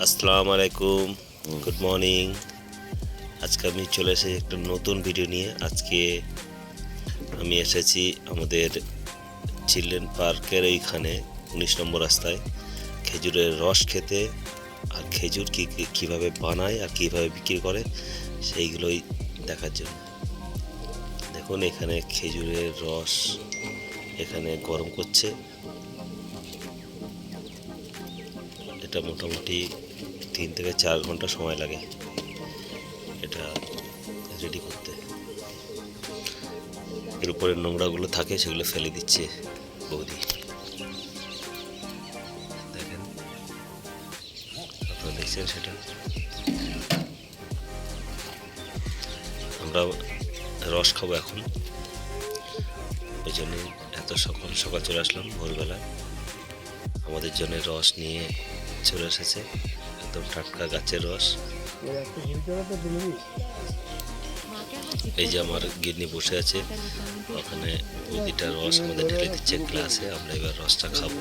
আসসালামু আলাইকুম good morning আজকে আমি চলে এসেছি একটা নতুন ভিডিও নিয়ে। আজকে আমি এসেছি আমাদের চিলড্রেন পার্কের এইখানে, উনিশ নম্বর রাস্তায়। খেজুরের রস খেতে, আর খেজুর কী- কীভাবে বানায় আর কীভাবে বিক্রি করে, সেইগুলোই দেখার জন্য। দেখুন, এখানে খেজুরের রস এখানে গরম করছে। এটা মোটামুটি তিন থেকে চার ঘণ্টা সময় লাগে এটা রেডি করতে। এর উপরে নোংরাগুলো থাকে সেগুলো ফেলে দিচ্ছে বৌদি। দেখেন, আপনারা দেখছেন সেটা? আমরা রস খাব এখন। ওই জন্যে এত সকাল সকাল চলে আসলাম ভোরবেলায়। আমাদের জন্য রস নিয়ে চলে এসেছে। একদম টাটকা গাছের রস। এই যে আমার গিন্নি বসে আছে, ওখানে বৌদিটা রস আমাদের ঢেলে দিচ্ছে গ্লাসে, আমরা এবার রসটা খাব।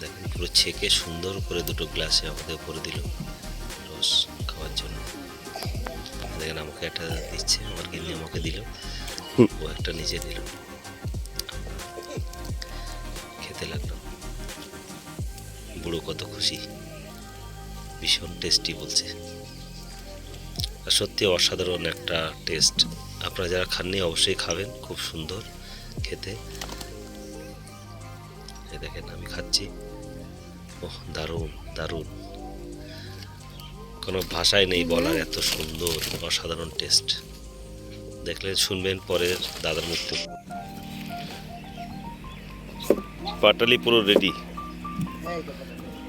দেখেন, পুরো ছেঁকে সুন্দর করে দুটো গ্লাসে আমাদের ভরে দিল রস খাওয়ার জন্য। দেখেন, আমাকে একটা দিচ্ছে, আমার গিন্নি আমাকে দিল, ও একটা নিজে দিল। খেতে লাগল। বুড়ো কত খুশি। ভীষণ টেস্টি বলছে। আর সত্যি অসাধারণ একটা টেস্ট আপনারা যারা খাননি, অবশ্যই খাবেন, খুব সুন্দর খেতে। দেখেন, আমি খাচ্ছি। ওহ, দারুণ দারুণ। কোনো ভাষায় নেই বলার এত সুন্দর, অসাধারণ টেস্ট দেখলে শুনবেন পরের দাদার থেকে। পাটালি পুরো রেডি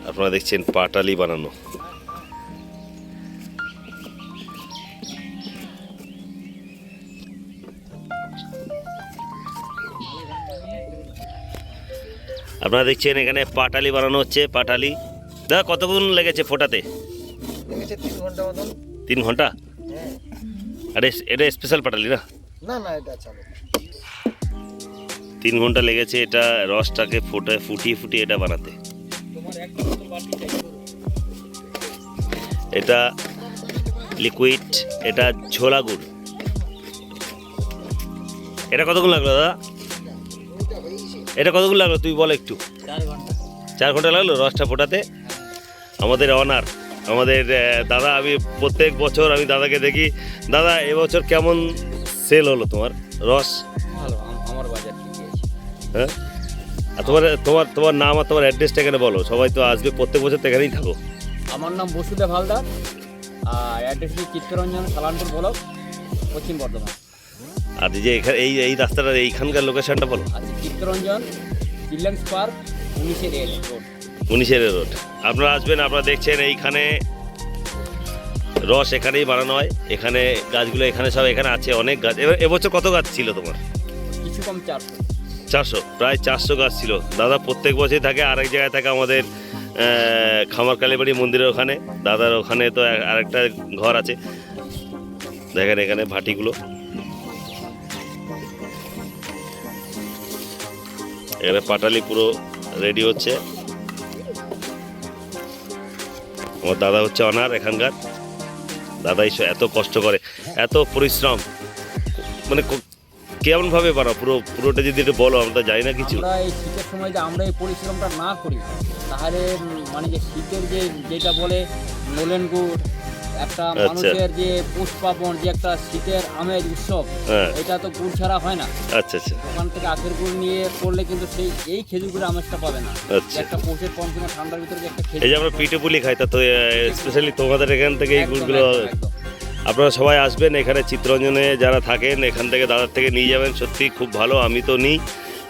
আপনারা দেখছেন পাটালি বানানো। আপনারা দেখছেন এখানে পাটালি বানানো হচ্ছে পাটালি। দাদা কতক্ষণ লেগেছে ফোটাতে? তিন ঘণ্টা হ্যাঁ। আরে এটা স্পেশাল পাটালি না? না না এটা চলে। তিন ঘণ্টা লেগেছে এটা রসটাকে ফুটে ফুটিয়ে ফুটিয়ে এটা বানাতে। এটা লিকুইড এটা ঝোলা গুড় এটা কতক্ষণ লাগল দাদা? এটা কতগুলো লাগল? তুই বল একটু। চার ঘণ্টা। চার ঘণ্টা লাগল রসটা ফোটাতে? আমাদের অনার আমাদের দাদা আমি প্রত্যেক বছর আমি দাদাকে দেখি। দাদা এবছর কেমন সেল হলো তোমার? রস? ভালো আমার বাজার হ্যাঁ? আর তোমার তোমার তোমার নাম আর তোমার অ্যাড্রেসটা এখানে বলো। সবাই তো আসবে প্রত্যেক বছর তো এখানেই থাকো। আমার নাম বসুদেব হালদার আর অ্যাড্রেস চিত্তরঞ্জন সালানপুর ব্লক পশ্চিম বর্ধমান। আর যে এখানে এই এই রাস্তাটার এইখানকার লোকেশনটা বলো। চিত্তরঞ্জন চিলড্রেন্স পার্ক উনিশের রোড। উনিশের রোড। আপনারা আসবেন আপনারা দেখছেন এইখানে রস এখানেই বানানো হয়। এখানে গাছগুলো এখানে সব এখানে আছে অনেক গাছ। এবার এবছর কত গাছ ছিল তোমার? কিছু কম চারশো। চারশো প্রায় চারশো গাছ ছিল। দাদা প্রত্যেক বছরই থাকে আরেক জায়গায় থাকে আমাদের খামার কালীবাড়ি মন্দিরের ওখানে। দাদার ওখানে তো আরেকটা ঘর আছে। দেখেন এখানে ভাটিগুলো। এখানে পাটালি পুরো রেডি হচ্ছে। আমার দাদা হচ্ছে অনার এখানকার। দাদাই স- এত কষ্ট করে, এত পরিশ্রম। মানে কেমনভাবে বানাও? পুরো, পুরোটা যদি একটু বলো, আমরা জানি না কিছু। আমরা এই শীতের সময় যে আমরা এই পরিশ্রমটা না করি, তাহলে মানে যে শীতের যে, যেটা বলে নোলেন গুড় একটা আচ্ছা। মানুষের যে পুষ্পাবন যে একটা শীতের আমেজ উৎসব হ্যাঁ। এটা তো গুড় ছাড়া হয় না। আচ্ছা আচ্ছা। ওখান থেকে আখের গুড় নিয়ে করলে কিন্তু সেই এই খেজুর গুড়ের আমেজটা পাবে না। আচ্ছা। একটা পৌষের পঞ্চমে ঠান্ডার ভিতরে যে একটা খেজুর এই যে আমরা পিঠে পুলি খাই তা তো স্পেশালি তোমাদের এখান থেকে এই গুড়গুলো। আপনারা সবাই আসবেন এখানে চিত্তরঞ্জনে যারা থাকেন এখান থেকে দাদার থেকে নিয়ে যাবেন। সত্যি খুব ভালো আমি তো নিই।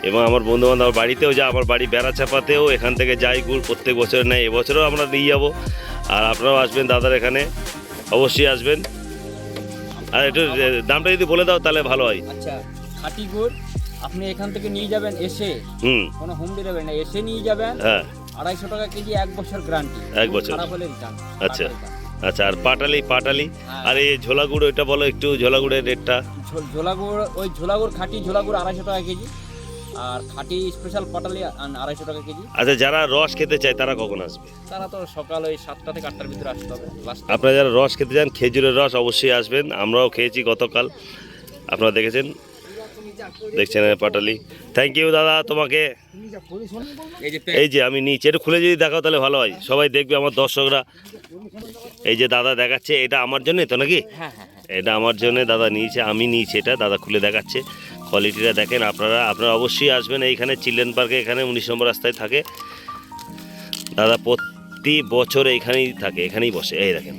এবং আমার বন্ধু বান্ধব বাড়িতেও যা আমার বাড়ি বেড়া চাপাতেও এখান থেকে যাই গুড়। প্রত্যেক বছর নেয় এবছরও আমরা নিয়ে যাব। আর আপনারাও আসবেন দাদার এখানে। অবশ্যই আসবেন। আর একটু দামটা যদি বলে দাও তাহলে ভালো হয়। আচ্ছা খাঁটি গুড় আপনি এখান থেকে নিয়ে যাবেন এসে। হুম। কোনো হোম ডেলিভারি না এসে নিয়ে যাবেন। হ্যাঁ। আড়াইশো টাকা কেজি এক বছর গ্যারান্টি এক বছর। খারাপ হলে রিটার্ন আচ্ছা। আচ্ছা আর পাটালি পাটালি। হ্যাঁ। আর এই ঝোলা গুড় ওইটা বলো একটু ঝোলা গুড়ের রেটটা ঝোলা গুড় ওই ঝোলা গুড় খাঁটি ঝোলা গুড় আড়াইশো টাকা কেজি। আর খাঁটি স্পেশাল পাটালি আড়াইশো টাকা কেজি। আচ্ছা যারা রস খেতে চায় তারা কখন আসবে? তারা তো সকাল ওই সাতটা থেকে আটটার ভিতরে আসতে হবে। আপনারা যারা রস খেতে চান খেজুরের রস অবশ্যই আসবেন। আমরাও খেয়েছি গতকাল। আপনারা দেখেছেন? দেখছেন পাটালি। থ্যাংক ইউ দাদা তোমাকে। এই যে আমি নিচে এটা খুলে যদি দেখাও তাহলে ভালো হয়। সবাই দেখবে আমার দর্শকরা। এই যে দাদা দেখাচ্ছে এটা আমার জন্যই তো নাকি? হ্যাঁ হ্যাঁ হ্যাঁ। এটা আমার জন্য দাদা নিয়েছে আমি নিয়েছি এটা দাদা খুলে দেখাচ্ছে। কোয়ালিটিটা দেখেন, আপনারা আপনারা অবশ্যই আসবেন এইখানে, চিলড্রেন পার্কে এখানে, উনিশ নম্বর রাস্তায় থাকে। দাদা, প্রতি বছর এইখানেই থাকে, এখানেই বসে। এই দেখেন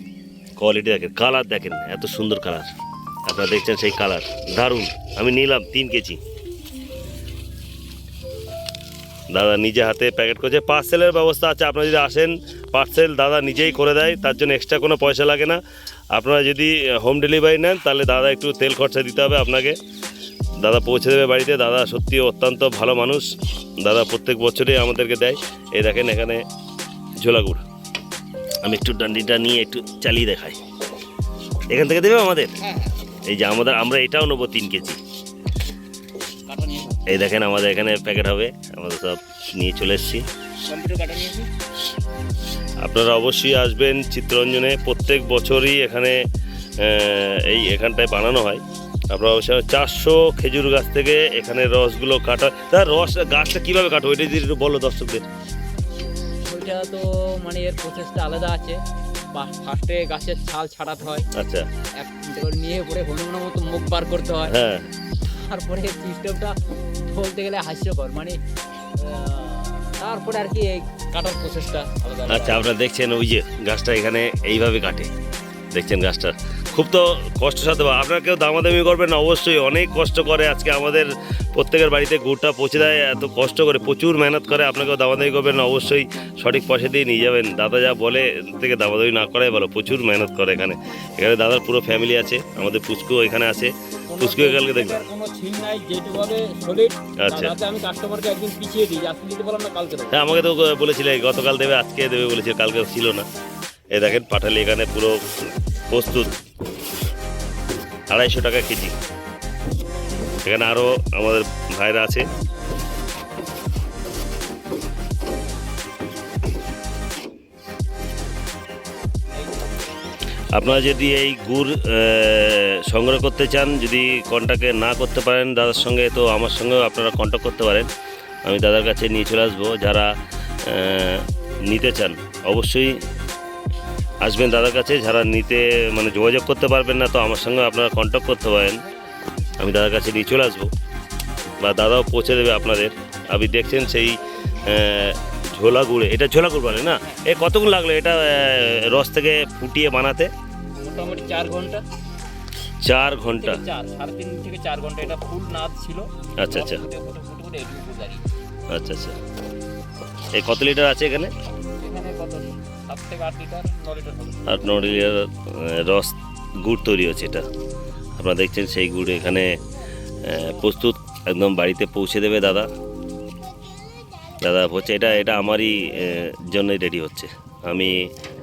কোয়ালিটি দেখেন কালার দেখেন, এত সুন্দর কালার আপনারা দেখছেন সেই কালার দারুণ, আমি নিলাম তিন কেজি। দাদা নিজে হাতে প্যাকেট করছে। পার্সেলের ব্যবস্থা আছে, আপনারা যদি আসেন পার্সেল দাদা নিজেই করে দেয়, তার জন্য এক্সট্রা কোনো পয়সা লাগে না। আপনারা যদি হোম ডেলিভারি নেন, তাহলে দাদা একটু তেল খরচা দিতে হবে আপনাকে। দাদা পৌঁছে দেবে বাড়িতে। দাদা সত্যি অত্যন্ত ভালো মানুষ। দাদা প্রত্যেক বছরই আমাদেরকে দেয়। এই দেখেন এখানে ঝোলাগুড়। আমি একটু ডান্ডিটা নিয়ে একটু চালিয়ে দেখাই। এখান থেকে দেবে আমাদের? এই যে আমাদের, আমরা এটাও নেব তিন কেজি। এই দেখেন আমাদের এখানে প্যাকেট হবে। আমাদের সব নিয়ে চলে এসেছি। আপনারা অবশ্যই আসবেন চিত্তরঞ্জনে। প্রত্যেক বছরই এখানে এই এখানটায় বানানো হয়। আপনারা অবশ্যই চারশো খেজুর গাছ থেকে এখানে রসগুলো কাটা তার রস গাছটা কীভাবে কাটো ওইটা যদি একটু বলো দর্শকদের। ওইটা তো মানে এর প্রসেসটা আলাদা আছে। ফার্স্টে গাছের ছাল ছাড়াতে হয়। আচ্ছা। এক নিয়ে পরে হনুমানের মতো মুখ বার করতে হয়। হ্যাঁ। তারপরে সিস্টেমটা বলতে গেলে হাস্যকর। মানে তারপরে আর কি এই কাটার প্রসেসটা। আচ্ছা আপনারা দেখছেন ওই যে গাছটা এখানে এইভাবে কাটে। দেখছেন গাছটা? খুব তো কষ্ট সাথে আপনারা কেউ দামাদামি করবেন না অবশ্যই অনেক কষ্ট করে আজকে আমাদের প্রত্যেকের বাড়িতে গুড়টা পৌঁছে দেয় এত কষ্ট করে প্রচুর মেহনত করে আপনাকেও দামাদামি করবেন না অবশ্যই সঠিক পয়সা দিয়ে নিয়ে যাবেন। দাদা যা বলে থেকে দামাদামি না করাই ভালো প্রচুর মেহনত করে এখানে। এখানে দাদার পুরো ফ্যামিলি আছে আমাদের পুচকু এখানে আছে। পুচকু কালকে দেখবেন। আচ্ছা। হ্যাঁ আমাকে তো বলেছিলে গতকাল দেবে আজকে দেবে বলেছিল কালকে ছিল না। এ দেখেন পাঠালি এখানে পুরো প্রস্তুত। আড়াইশো টাকা কেজি। এখানে আরও আমাদের ভাইরা আছে। আপনারা যদি এই গুড় সংগ্রহ করতে চান, যদি কন্ট্যাক্টে না করতে পারেন, দাদার সঙ্গে, তো আমার সঙ্গেও আপনারা কন্ট্যাক্ট করতে পারেন। আমি দাদার কাছে নিয়ে চলে আসব। যারা নিতে চান, অবশ্যই আসবেন দাদার কাছে যারা নিতে মানে যোগাযোগ করতে পারবেন না তো আমার সঙ্গে আপনারা কন্ট্যাক্ট করতে পারেন। আমি দাদার কাছে নিয়ে চলে আসব। বা দাদাও পৌঁছে দেবে আপনাদের। আপনি দেখছেন সেই ঝোলা গুড়ে। এটা ঝোলা গুড় বলে না? এ কতক্ষণ লাগল এটা রস থেকে ফুটিয়ে বানাতে? মোটামুটি চার ঘণ্টা। চার ঘণ্টা। চার সাড়ে তিন থেকে চার ঘণ্টা এটা ফুল নাদ ছিল। আচ্ছা, আচ্ছা। আচ্ছা আচ্ছা। এই কত লিটার আছে এখানে? আট লিটার রস গুড় তৈরি হচ্ছে এটা। আপনারা দেখছেন সেই গুড় এখানে প্রস্তুত একদম বাড়িতে পৌঁছে দেবে দাদা। দাদা হচ্ছে এটা এটা আমারই জন্যই রেডি হচ্ছে। আমি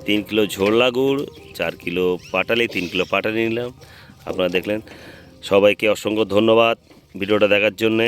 তিন কিলো ঝোলা গুড়, চার কিলো পাটালি, তিন কিলো পাটালি নিলাম। আপনারা দেখলেন, সবাইকে অসংখ্য ধন্যবাদ ভিডিওটা দেখার জন্যে।